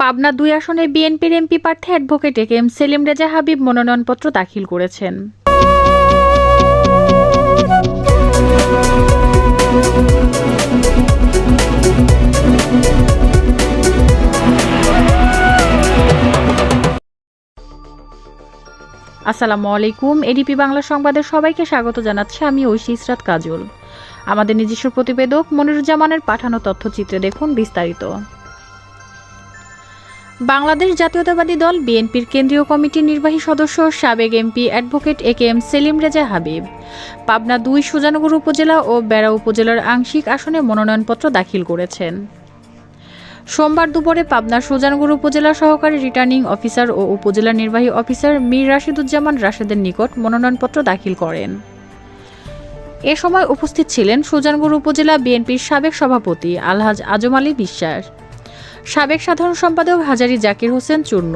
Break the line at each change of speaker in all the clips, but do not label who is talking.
পাবনা দুই আসনে বিএনপির এমপি প্রার্থী advocate A M Selim Reza Habib মনোনয়নপত্র দাখিল করেছেন। আসসালামু আলাইকুম, এডিপি বাংলা সংবাদের সবাইকে স্বাগত জানাচ্ছি আমি ঐশী ইসরাত কাজল। আমাদের নিজস্ব প্রতিবেদক মনিরুজ্জামানের পাঠানো তথ্যচিত্রে দেখুন বিস্তারিত। বাংলাদেশ জাতীয়তাবাদী দল বিএনপির কেন্দ্রীয় কমিটির নির্বাহী সদস্য সাবেক MP advocate A K M Selim Reza Habib. Pabna দুই সুজানগর উপজেলা ও বেড়া উপজেলার আংশিক আসনে মনোনয়নপত্র দাখিল করেছেন। সোমবার দুপুরে পাবনা সুজানগর উপজেলা সহকারী রিটার্নিং অফিসার ও উপজেলা নির্বাহী অফিসার মীর রাশিদুজ্জামান রাশেদের নিকট মনোনয়নপত্র দাখিল করেন। এ সময় উপস্থিত ছিলেন সুজানগর উপজেলা বিএনপির সাবেক সভাপতি আলহাজ আজম আলী বিশ্বাস। সাবেক সাধারণ সম্পাদক হাজারি জাকির হোসেন চূর্ণ।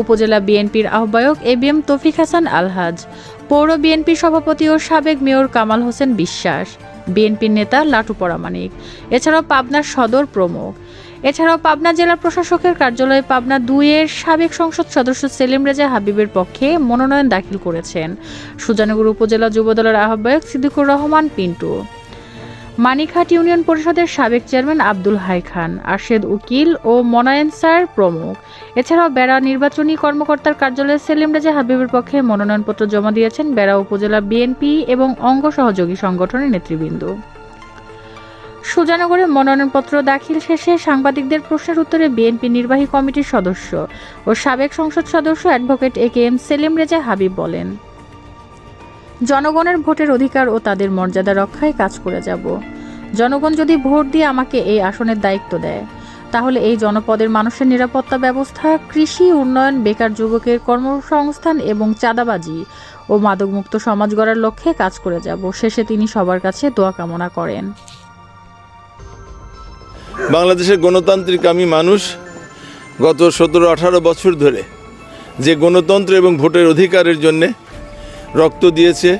উপজেলা বিএনপির আহ্বায়ক এ বি এম তফিক হাসান আলহাজ। পৌর বিএনপির সভাপতি ও সাবেক মেয়র কামাল হোসেন বিশ্বাস। বিএনপির নেতা লাটু পরামানিক। এছাড়াও পাবনার সদর প্রমুখ। এছাড়াও পাবনা জেলা প্রশাসকের কার্যালয়ে পাবনা দুইয়ের সাবেক সংসদ সদস্য সেলিম রেজা হাবিবের পক্ষে মনোনয়ন দাখিল করেছেন। সুজানগর উপজেলা যুবদলের আহ্বায়ক সিদ্দিকুর রহমান পিন্টু। মানিকহাট ইউনিয়ন পরিষদের সাবেক চেয়ারম্যান আব্দুল হাই খান, আরশেদ উকিল ও মনায়েন স্যার প্রমুখ। এছাড়াও বেড়া নির্বাচনী কর্মকর্তার কার্যালয়ে সেলিম রেজা হাবিবের পক্ষে মনোনয়নপত্র জমা দিয়েছেন বেড়া উপজেলা বিএনপি এবং অঙ্গ সহযোগী সংগঠনের নেতৃবৃন্দ। সুজানগরে মনোনয়নপত্র দাখিল শেষে সাংবাদিকদের প্রশ্নের উত্তরে বিএনপি নির্বাহী কমিটির সদস্য ও সাবেক সংসদ সদস্য advocate A K M Selim Reza Habib বলেন জনগণের ভোটের অধিকার ও তাদের মর্যাদা রক্ষায় কাজ করে যাব। জনগণ যদি ভোট দিয়ে আমাকে এই আসনের দায়িত্ব দেয়, তাহলে এই জনপদের মানুষের নিরাপত্তা ব্যবস্থা, কৃষি, উন্নয়ন, বেকার যুবকের কর্মসংস্থান এবং চাঁদাবাজি ও মাদকমুক্ত সমাজ গড়ার লক্ষ্যে কাজ করে যাব। শেষে তিনি সবার কাছে দোয়া কামনা করেন।
বাংলাদেশের গণতান্ত্রিক আমি মানুষ গত সতেরো আঠারো বছর ধরে যে গণতন্ত্র এবং ভোটের অধিকারের জন্যে রক্ত দিয়েছে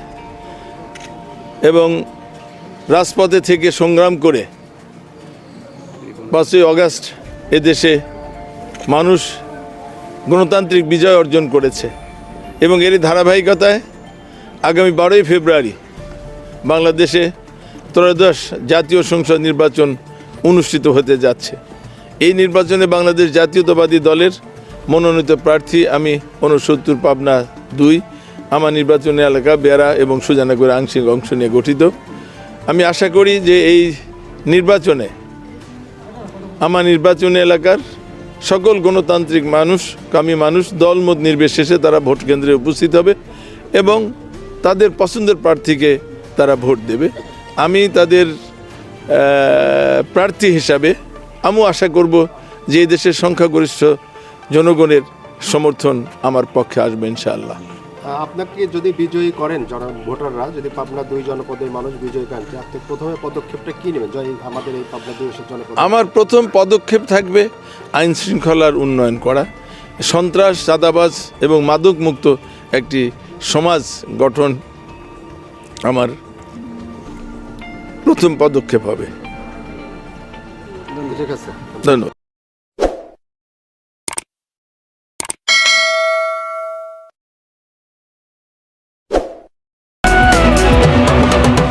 এবং রাজপথে থেকে সংগ্রাম করে পাঁচই অগাস্ট এদেশে মানুষ গণতান্ত্রিক বিজয় অর্জন করেছে এবং এর ধারাবাহিকতায় আগামী বারোই ফেব্রুয়ারি বাংলাদেশে ত্রয়োদশ জাতীয় সংসদ নির্বাচন অনুষ্ঠিত হতে যাচ্ছে। এই নির্বাচনে বাংলাদেশ জাতীয়তাবাদী দলের মনোনীত প্রার্থী আমি ঊনসত্তর পাবনা দুই আমার নির্বাচনী এলাকা বেড়া এবং সুজানাগর আংশিক অংশ নিয়ে গঠিত। আমি আশা করি যে এই নির্বাচনে আমার নির্বাচনী এলাকার সকল গণতান্ত্রিক মানুষ, কামী মানুষ, দলমত নির্বিশেষে তারা ভোট কেন্দ্রে উপস্থিত হবে এবং তাদের পছন্দের প্রার্থীকে তারা ভোট দেবে। আমি তাদের প্রার্থী হিসাবে আমিও আশা করব যে এই দেশের সংখ্যাগরিষ্ঠ জনগণের সমর্থন আমার পক্ষে আসবে ইনশাআল্লাহ।
আপনাকে যদি বিজয়ী করেন জন ভোটাররা যদি পাবনা দুই জনপদের মানুষ বিজয়ী করেন আপনি প্রথমে পদক্ষেপটা কী নেবেন? জয় আমাদের এই পাবনা দুই জনপদ
আমার প্রথম পদক্ষেপ থাকবে আইন শৃঙ্খলার উন্নয়ন করা। সন্ত্রাস চাঁদাবাজ এবং মাদক মুক্ত একটি সমাজ গঠন আমার প্রথম পদক্ষেপ হবে।
ঠিক আছে।
ধন্যবাদ।